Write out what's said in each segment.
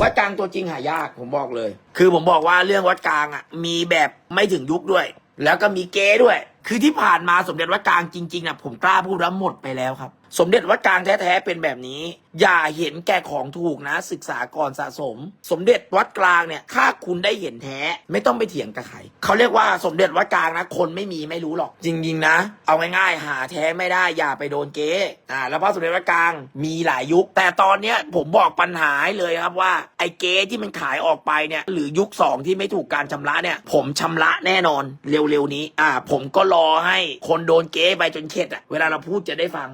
วัดกลางตัวจริงหายากผมบอกเลย คือผมบอกว่าเรื่องวัดกลางอะ มีแบบไม่ถึงยุคด้วย แล้วก็มีเก๊ด้วย คือที่ผ่านมาสมเด็จวัดกลางจริงๆอะผมกล้าพูดว่าหมดไปแล้วครับสมเด็จวัดกลางแท้ ๆ เป็นแบบนี้ อย่าเห็นแก่ของถูกนะ ศึกษาก่อนสะสม สมเด็จวัดกลางเนี่ย ถ้าคุณได้เห็นแท้ ไม่ต้องไปเถียงกับใครเขาเรียกว่าสมเด็จวัดกลางนะ คนไม่มีไม่รู้หรอก จริง ๆ นะ เอาง่าย ๆ หาแท้ไม่ได้ อย่าไปโดนเก๊อ่าแล้วพระสมเด็จวัดกลางมีหลายยุค แต่ตอนเนี้ยผมบอกปัญหาเลยครับว่าไอ้เก๊ที่มันขายออกไปเนี่ย หรือยุคสองที่ไม่ถูกการชำระเนี่ย ผมชำระแน่นอนเร็วๆนี้ อ่า ผมก็รอให้คนโดนเก๊ไปจนเข็ดอะเวลาเราพูดจะได้ฟัง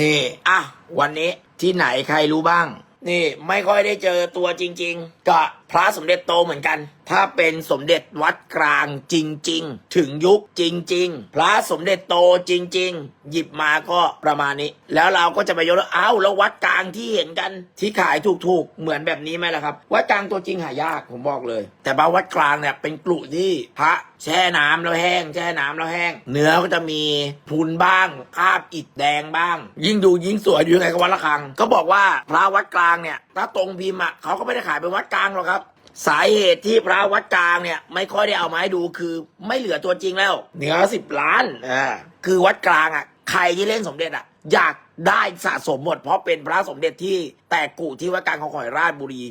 นี่อะวันนี้ที่ไหนใครรู้บ้าง นี่ไม่ค่อยได้เจอตัวจริง ๆก็ พระสมเด็จโตเหมือนกัน ถ้าเป็นสมเด็จวัดกลางจริง ๆ ถึงยุคจริง ๆ พระสมเด็จโตจริง ๆ หยิบมาก็ประมาณนี้ แล้วเราก็จะไปยกว่าอ้าแล้ววัดกลางที่เห็นกัน ที่ขายถูกๆ เหมือนแบบนี้ไหมล่ะครับ วัดกลางตัวจริงหายากผมบอกเลย แต่บาวัดกลางเนี่ยเป็นกลุ่ที่พระแช่น้ำแล้วแห้ง แช่น้ำแล้วแห้ง เนื้อก็จะมีพุนบ้างคาบอิฐแดงบ้าง ยิ่งดูยิ่งสวยอยู่ไงก็วัดละครัง ก็บอกว่าพระวัดกลางเนี่ยถ้าตรงพิมพ์อะเขาก็ไม่ได้ขายเป็นวัดกลางหรอกครับ สาเหตุที่พระวัดกลางเนี่ย ไม่ค่อยได้เอามาให้ดูคือไม่เหลือตัวจริงแล้วเหนือสิบล้านอ่าคือวัดกลางอะใครที่เล่นสมเด็จอะอยากได้สะสมหมด เพราะเป็นพระสมเด็จที่แตกกู่ที่วัดกลางของขอยราชบุรี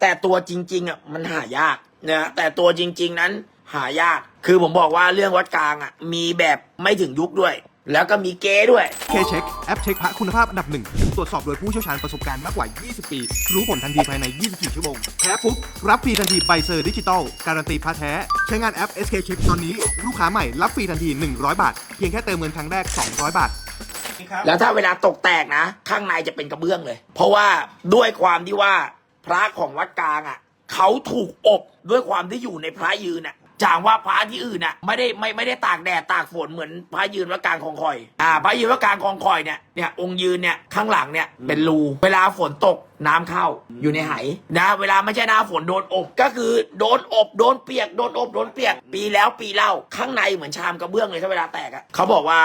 แต่ตัวจริงๆอะมันหายากนะแต่ตัวจริง ๆนั้นหายาก คือผมบอกว่าเรื่องวัดกลางอะมีแบบไม่ถึงยุคด้วย แล้วก็มีเก๊ด้วย เคเช็คแอปเช็คพระคุณภาพอันดับหนึ่งตรวจสอบโดยผู้เชี่ยวชาญประสบการณ์มากกว่า 20 ปี รู้ผลทันทีภายใน 24 ชั่วโมง แพ้ปุ๊บ รับฟรีทันทีใบเซอร์ดิจิตอลการันตีพระแท้ ใช้งานแอป SK Check ตอนนี้ลูกค้าใหม่รับฟรีทันที 100 บาท เพียงแค่เติมเงินครั้งแรก 200 บาท แล้วถ้าเวลาตกแตกนะ ข้างในจะเป็นกระเบื้องเลย เพราะว่าด้วยความที่ว่าพระของวัดกลางอะเขาถูกอบด้วยความที่อยู่ในพระยืนอะ จางว่าพระที่อื่นน่ะไม่ได้ไม่ไม่ได้ตากแดดตากฝนเหมือนพระยืนวัดกลางคลองคอย อ่า พระยืนวัดกลางคลองคอยเนี่ย เนี่ยองค์ยืนเนี่ยข้างหลังเนี่ยเป็นรูเวลาฝนตกน้ำเข้าอยู่ในไหนะเวลาไม่ใช่หน้าฝนโดนอบก็คือโดนอบโดนเปียกโดนอบโดนเปียก ปีแล้วปีเล่าข้างในเหมือนชามกระเบื้องเลยถ้าเวลาแตกอะเขาบอกว่า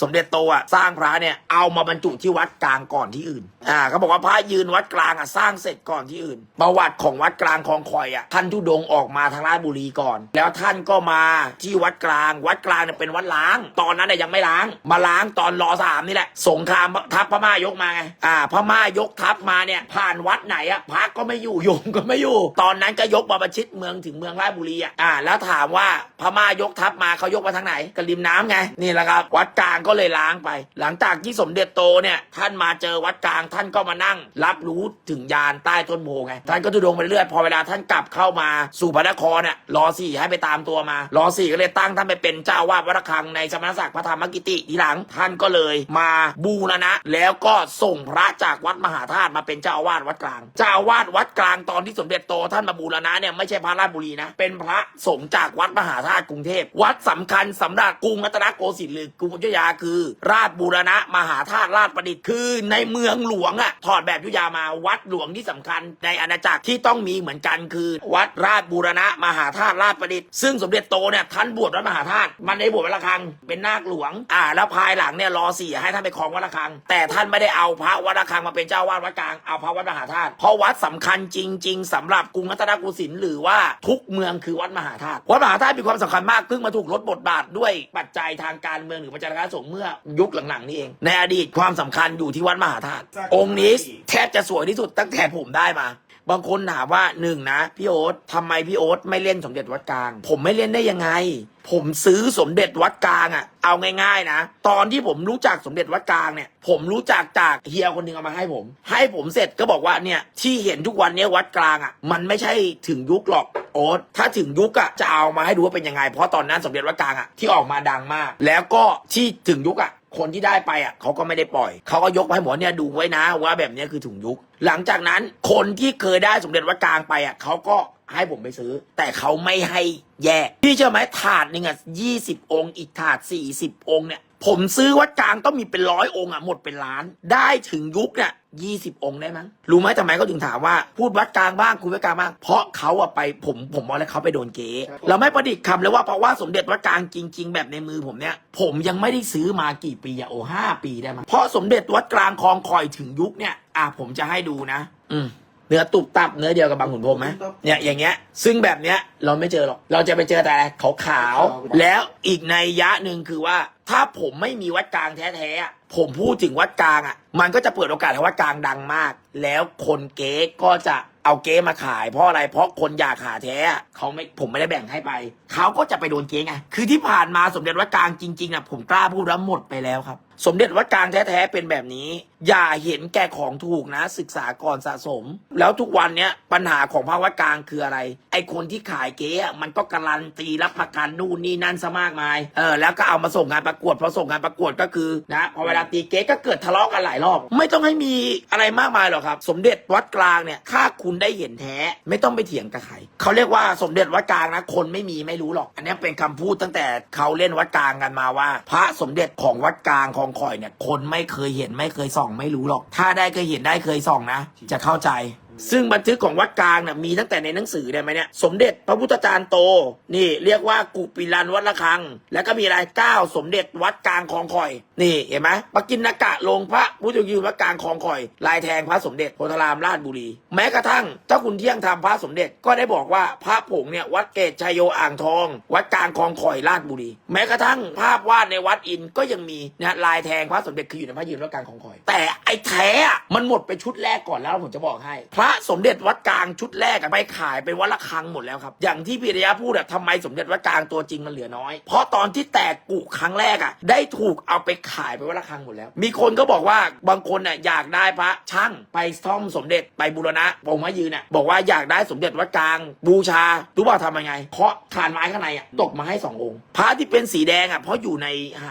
สมเด็จโตอะสร้างพระเนี่ยเอามาบรรจุที่วัดกลางก่อนที่อื่นอ่าเขาบอกว่าพระยืนวัดกลางอะสร้างเสร็จก่อนที่อื่น ประวัติของวัดกลางคลองคอยอะท่านทุดงออกมาทางราชบุรีก่อน แล้วท่านก็มาที่วัดกลาง วัดกลางเนี่ยเป็นวัดล้าง ตอนนั้นเนี่ยยังไม่ล้าง มาล้างตอนรอสามนี่แหละสงครามทัพพม่ายกมาไง อ่า พม่ายกทัพมาเนี่ย ผ่านวัดไหนอะพระก็ไม่อยู่โยมก็ไม่อยู่ ตอนนั้นก็ยกมาประชิดเมืองถึงเมืองราชบุรีอะอ่า แล้วถามว่าพม่ายกทัพมาเขายกมาทางไหนก็ริมน้ำไง นี่แหละครับ วัดกลางก็เลยล้างไป หลังจากที่สมเด็จโตเนี่ย ท่านมาเจอวัดกลางท่านก็มานั่ง รับรู้ถึงยานใต้ต้นโพไง ท่านก็ทุดงไปเรื่อยพอเวลาท่านกลับเข้ามาสู่พระนครเนี่ยรอสี่ให้ไปตามตัวมารอสี่ก็เลยตั้งท่านไปเป็นเจ้าวาสวัดระฆังในสมณศักดิ์พระธรรมกิติทีหลังท่านก็เลยมาบูรณะ แล้วก็ส่งพระจากวัดมหาธาตุมาเป็นเจ้าอาวาสวัดกลาง เจ้าอาวาสวัดกลางตอนที่สมเด็จโตท่านมาบูรณะเนี่ยไม่ใช่พระราชบุรีนะ เป็นพระสงฆ์จากวัดมหาธาตุกรุงเทพ วัดสำคัญสำหรับกรุงรัตนโกสินทร์หรือกรุงอยุธยาคือ ราชบูรณะมหาธาตุราชประดิษฐ์คือในเมืองหลวงอะถอดแบบยุธยามาวัดหลวงที่สำคัญ ในอาณาจักรที่ต้องมีเหมือนกันคือ วัดราชบูรณะมหาธาตุราชประดิษฐ์ซึ่งสมเด็จโตเนี่ยท่านบวชวัดมหาธาตุมันได้บวชวัดระฆังเป็นนาคหลวงอ่าแล้วภายหลังเนี่ยรอสี่ให้ท่านไปครองวัดระฆังแต่ท่านไม่ได้เอาพระวัดระฆังมาเป็นเจ้าวาดวัดกลางเอาพระวัดมหาธาตุเพราะวัดสำคัญจริง ๆสำหรับกรุงรัตนโกสินทร์หรือว่าทุกเมืองคือวัดมหาธาตุวัดมหาธาตุมีความสำคัญมากเพิ่งมาถูกลดบทบาทด้วยปัจจัยทางการเมืองหรือปัจจัยทางการสงฆ์เมื่อยุคหลังๆนี่เอง ในอดีตความสำคัญอยู่ที่วัดมหาธาตุองค์นี้แทบจะสวยที่สุดตั้งแต่ผมได้มา บางคนถามว่าหนึ่งนะพี่โอ๊ตทำไมพี่โอ๊ตไม่เล่นสมเด็จวัดกลาง ผมไม่เล่นได้ยังไง ผมซื้อสมเด็จวัดกลางอะ่ะ เอาง่ายๆนะ ตอนที่ผมรู้จักสมเด็จวัดกลางเนี่ย ผมรู้จักจากเฮียคนหนึ่งเอามาให้ผม ให้ผมเสร็จก็บอกว่าเนี่ยที่เห็นทุกวันเนี้ยวัดกลางอะ่ะ มันไม่ใช่ถึงยุคหรอกโอ๊ตถ้าถึงยุคอะ่ะจะเอามาให้ดูว่าเป็นยังไง เพราะตอนนั้นสมเด็จวัดกลางอะ่ะที่ออกมาดังมาก แล้วก็ที่ถึงยุคอะ คนที่ได้ไปอะเขาก็ไม่ได้ปล่อย เขาก็ยกให้หมอเนี่ยดูไว้นะ ว่าแบบนี้คือถุงยุค หลังจากนั้นคนที่เคยได้สมเด็จวัดกลางไปอะเขาก็ให้ผมไปซื้อ แต่เขาไม่ให้แยก พี่เชื่อไหมถาดหนึ่งอะยี่สิบองค์ อีกถาดสี่สิบองค์เนี่ย ผมซื้อวัดกลางต้องมีเป็นร้อยองค์อะหมดเป็นล้าน ได้ถึงยุคเนี่ยยี่สิบองค์ได้มั้งรู้ไหมทำไมเขาถึงถามว่าพูดวัดกลางบ้างคุยวัดกลางบ้างเพราะเขาอะไปผมผมมองแล้วเขาไปโดนเก๊เราไม่ประดิษฐ์คำเลยว่าเพราะว่าสมเด็จวัดกลางจริง ๆ แบบในมือผมเนี่ยผมยังไม่ได้ซื้อมากี่ปีอะโอ้ห้าปีได้มั้งเพราะสมเด็จวัดกลางคลองคอยถึงยุคเนี่ยอะผมจะให้ดูนะ อืมเนื้อตุบตับเนื้อเดียวกับบางขุนพรหมไหมเนี่ยอย่างเงี้ยซึ่งแบบเนี้ยเราไม่เจอหรอก เราจะไปเจอแต่อะไรขาวขาวๆแล้วอีกในยยะหนึ่งคือว่า ถ้าผมไม่มีวัดกลางแท้ๆอะผมพูดถึงวัดกลางอะ มันก็จะเปิดโอกาสให้วัดกลางดังมาก แล้วคนเก๊ก็จะเอาเก๊มาขายเพราะอะไรเพราะคนอยากหาแท้อะเขาไม่ผมไม่ได้แบ่งให้ไป เขาก็จะไปโดนเก๊ไงคือที่ผ่านมาสมเด็จวัดกลางจริงๆอะผมกล้าพูดว่าหมดไปแล้วครับสมเด็จวัดกลางแท้ๆเป็นแบบนี้ อย่าเห็นแก่ของถูกนะ ศึกษาก่อนสะสม แล้วทุกวันเนี้ยปัญหาของพระวัดกลางคืออะไร ไอคนที่ขายเก๊ะมันก็การันตีรับประกันนู่นนี่นั่นซะมากมายเออแล้วก็เอามาส่งงานประกวดพอส่งงานประกวดก็คือนะพอเวลาตีเก๊ก็เกิดทะเลาะกันหลายรอบ ไม่ต้องให้มีอะไรมากมายหรอกครับ สมเด็จวัดกลางเนี่ยถ้าคุณได้เห็นแท้ไม่ต้องไปเถียงกับใครเขาเรียกว่าสมเด็จวัดกลางนะคนไม่มีไม่รู้หรอก อันนี้เป็นคำพูดตั้งแต่เขาเล่นวัดกลางกันมาว่า พระสมเด็จของวัดกลางของคอยเนี่ยคนไม่เคยเห็นไม่เคยส่อง ไม่รู้หรอก ถ้าได้เคยเห็นได้เคยส่องนะ จะเข้าใจ ซึ่งบันทึกของวัดกลางเนี่ยมีตั้งแต่ในหนังสือได้ไหมเนี่ยสมเด็จพระพุทธจารย์โต นี่เรียกว่ากุปิลันวัดละคัง แล้วก็มีอะไรเก้าสมเด็จวัดกลางคลองคอย นี่เห็นไหมปกินนากะลงพระพุทธยืนวัดกลางคลองคอย ลายแทงพระสมเด็จโพธารามราชบุรี แม้กระทั่งเจ้าคุณเที่ยงธรรมพระสมเด็จก็ได้บอกว่าพระผงเนี่ยวัดเกตชัยโยอ่างทอง วัดกลางคลองคอยราชบุรี แม้กระทั่งภาพวาดในวัดอินก็ยังมีนะลายแทงพระสมเด็จคืออยู่ในพระยืนวัดกลางคลองคอย แต่ไอ้แท้มันหมดไปชุดแรกก่อนแล้วผมจะบอกให้พระระสมเด็จวัดกลางชุดแรกไปขายเป็นวัดละคังหมดแล้วครับ อย่างที่พิริยะพูดอะทำไมสมเด็จวัดกลางตัวจริงมันเหลือน้อย เพราะตอนที่แตกกุครั้งแรกอะได้ถูกเอาไปขายเป็นวัดละคังหมดแล้ว มีคนก็บอกว่าบางคนน่ะอยากได้พระช่างไปซ่อมสมเด็จไปบูรณะองค์พระยืนน่ะบอกว่าอยากได้สมเด็จวัดกลาง บูชารู้เปล่าทำยังไงเคาะฐานไม้ข้างในอะตกมาให้สององค์พระที่เป็นสีแดงอะเพราะอยู่ในไห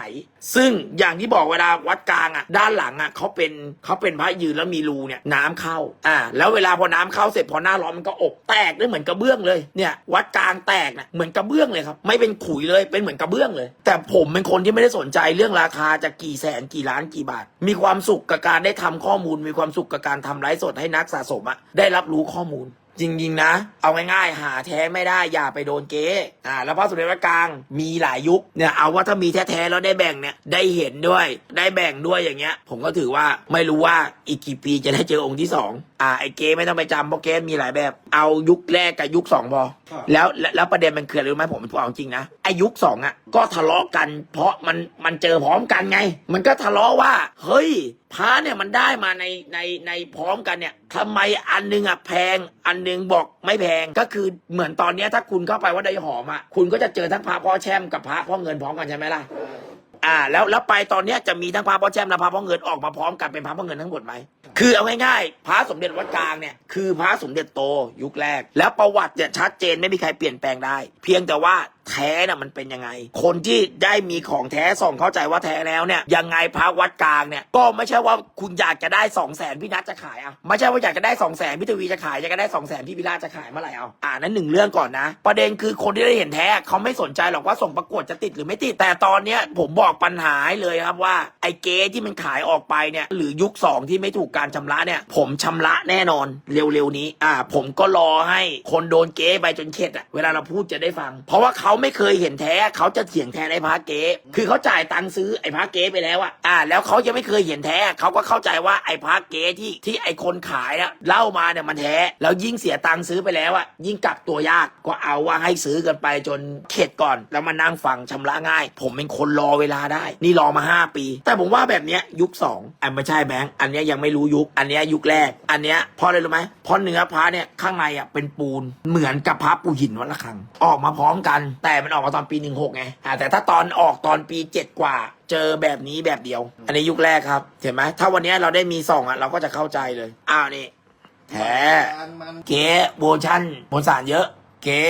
ซึ่งอย่างที่บอกเวลาวัดกลางอะด้านหลังอะเขาเป็นเขาเป็นพระยืนแล้วมีรูเนี่ยน้ำเข้าอ่าแล้วเวลาพอน้ำเข้าเสร็จพอหน้าร้อนมันก็อบแตกได้เหมือนกระเบื้องเลยเนี่ยวัดกลางแตกนะเหมือนกระเบื้องเลยครับไม่เป็นขุยเลยเป็นเหมือนกระเบื้องเลย แต่ผมเป็นคนที่ไม่ได้สนใจเรื่องราคาจะกี่แสนกี่ล้านกี่บาท มีความสุขกับการได้ทำข้อมูล มีความสุขกับการทำไลฟ์สดให้นักสะสมอะได้รับรู้ข้อมูล จริงๆนะ เอาง่ายๆ หาแท้ไม่ได้อย่าไปโดนเก๊อ่าแล้วพระสมเด็จวัดกลางมีหลายยุคเนี่ยเอาว่าถ้ามีแท้ๆแล้วได้แบ่งเนี่ยได้เห็นด้วย ได้แบ่งด้วยอย่างเงี้ย ผมก็ถือว่าไม่รู้ว่าอีกกี่ปีจะได้เจอองค์ที่สองอ่าไอ้เก๊ไม่ต้องไปจำเพราะเก๊มีหลายแบบ เอายุคแรกกับยุคสองพอครับ แล้วแล้วแล้วประเด็นมันคืออะไรรู้ไหมผมเป็นผู้เอาจริงนะไอายุคสองอะก็ทะเลาะกัน เพราะมันมันเจอพร้อมกันไง มันก็ทะเลาะว่าเฮ้ย พระเนี่ยมันได้มาในในในพร้อมกันเนี่ยทำไมอันนึงอะแพง อันนึงบอกไม่แพงก็คือเหมือนตอนเนี้ยถ้าคุณเข้าไปวัดไดหอมอะคุณก็จะเจอทั้งพระพ่อแช่มกับพระพ่อเงินพร้อมกันใช่ไหมล่ะอ่าแล้วแล้วไปตอนเนี้ยจะมีทั้งพระพ่อแช่มและพระพ่อเงินออกมาพร้อมกันเป็นพระพ่อเงินทั้งหมดไหมคือเอาง่ายๆพระสมเด็จวัดกลางเนี่ยคือพระสมเด็จโตยุคแรก แล้วประวัติเนี่ยชัดเจนไม่มีใครเปลี่ยนแปลงได้ เพียงแต่ว่าแท้น่ะมันเป็นยังไง คนที่ได้มีของแท้ส่องเข้าใจว่าแท้แล้วเนี่ยยังไงพระวัดกลางเนี่ยก็ไม่ใช่ว่าคุณอยากจะได้สองแสนพี่นัทจะขายอะไม่ใช่ว่าอยากจะได้สองแสนพี่ทวีจะขายอยากจะได้สองแสนพี่พิราจะขายเมื่อไหร่เอาอ่านั้นหนึ่งเรื่องก่อนนะ ประเด็นคือคนที่ได้เห็นแท้เขาไม่สนใจหรอกว่าส่งประกวดจะติดหรือไม่ติดแต่ตอนเนี้ยผมบอกปัญหาเลยครับว่าไอ้เก๊ที่มันขายออกไปเนี่ยหรือยุคสองที่ไม่ถูกการชำระเนี่ย ผมชำระแน่นอนเร็วๆนี้อ่าผมก็รอให้คนโดนเก๊ไปจนเข็ดอะเวลาเราพูดจะได้ฟัง เพราะว่าเขาไม่เคยเห็นแท้เขาจะเถียงแทนไอ้พระเก๊คือเขาจ่ายตังค์ซื้อไอ้พระเก๊ไปแล้วอะอ่า แล้วเขายังไม่เคยเห็นแท้เขาก็เข้าใจว่าไอ้พระเก๊ที่ที่ไอ้คนขายอะเล่ามาเนี่ยมันแท้แล้วยิ่งเสียตังค์ซื้อไปแล้วอะยิ่งกลับตัวยากก็เอาว่าให้ซื้อกันไปจนเข็ดก่อน แล้วมานั่งฟังชำระง่าย ผมเป็นคนรอเวลาได้ นี่รอมาห้าปี แต่ผมว่าแบบเนี้ยยุคสองอันไม่ใช่แบงค์อันเนี้ยยังไม่รู้ยุค อันเนี้ยยุคแรก อันเนี้ยเพราะอะไรรู้ไหมเพราะเนื้อพระเนี่ยข้างในอะเป็นปูนเหมือนกับพระปูหินวัดละคัง ออกมาพร้อมกันแต่มันออกมาตอนปีหนึ่งหกไงอ่าแต่ถ้าตอนออกตอนปีเจ็ดกว่า เจอแบบนี้แบบเดียว อันนี้ยุคแรกครับ เห็นไหมถ้าวันนี้เราได้มีสองอะ เราก็จะเข้าใจเลย อ้าวนี่แท้มันเก๋เวอร์ชันบนสารเยอะ เก๋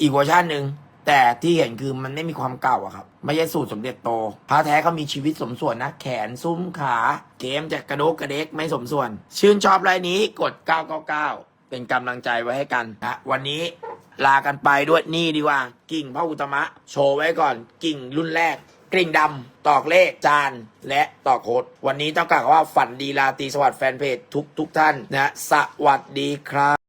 อีกเวอร์ชันหนึ่งแต่ที่เห็นคือมันไม่มีความเก่าอะครับ ไม่ใช่สูตรสมเด็จโตพระแท้เขามีชีวิตสมส่วนนะ แขนซุ้มขา เกมจะกระโดกกระเด็กไม่สมส่วน ชื่นชอบรายนี้กด 999 เป็นกำลังใจไว้ให้กันนะวันนี้ ลากันไปด้วยนี่ดีกว่า กิ่งพระอุตมะ โชว์ไว้ก่อน กิ่งรุ่นแรก กริ่งดำตอกเลขจาน และตอกโคดวันนี้ต้องกล่าวว่าฝันดีลาตีสวัสดิ์แฟนเพจทุกทุกท่านนะ สวัสดีครับ